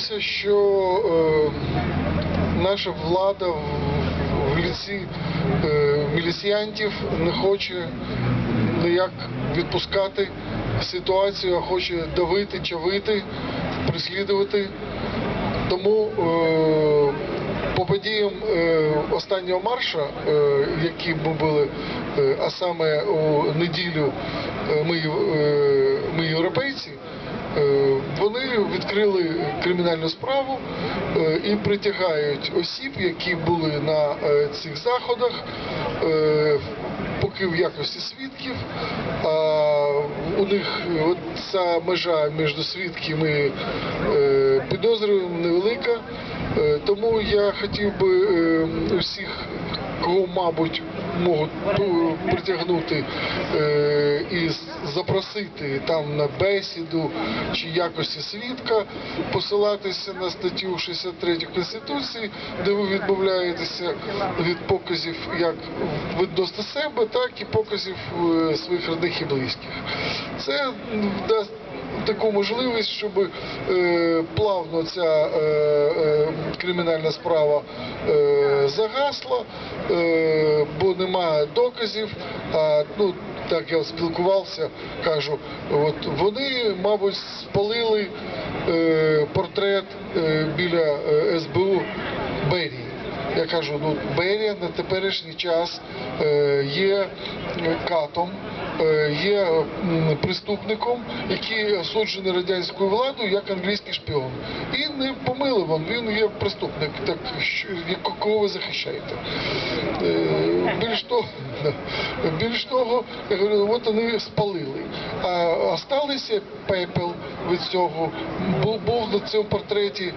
Що е, наша влада в, ліці е, міліціянтів не хоче ніяк відпускати ситуацію, а хоче давити, чавити, переслідувати. Тому е, по подіям е, останнього марша, е, які ми були, е, а саме у неділю е, ми, е, ми європейці, Е, Вони відкрили кримінальну справу е, і притягають осіб, які були на е, цих заходах, е, поки в якості свідків. А у них ця межа між свідками підозрюємо невелика. Тому я хотів би усіх, кого, мабуть, можуть ну, притягнути е, і запросити там на бесіду чи якості свідка, посилатися на статтю 63 Конституції, де ви відмовляєтеся від показів як відносно себе, так і показів е, своїх родних і близьких. Це дасть таку можливість, щоб е, плавно ця кримінальна справа е, загасла, е, бо немає доказів. А ну так я спілкувався, кажу, от вони, мабуть, спалили е, портрет біля СБУ Берії. Я кажу, ну Берія на теперішній час е, є катом, е, є преступником, який осуджений радянською владою як англійський шпіон. І не помилуван, він є преступник, так кого ви захищаєте. Е, Більш того, більш того, я говорю, от вони спалили. А осталися пепел від цього. Був, на цьому портреті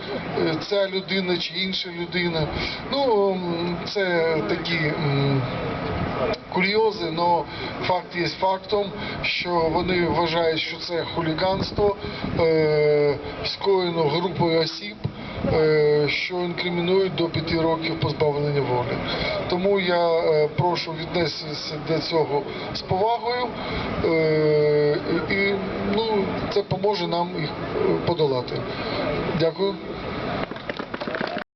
ця людина чи інша людина. Ну, це такі. Курйози, але факт є фактом, що вони вважають, що це хуліганство е, скоєно групою осіб, е, що інкримінують до п'яти років позбавлення волі. Тому я е, прошу віднестися до цього з повагою, і ну, це поможе нам їх подолати. Дякую.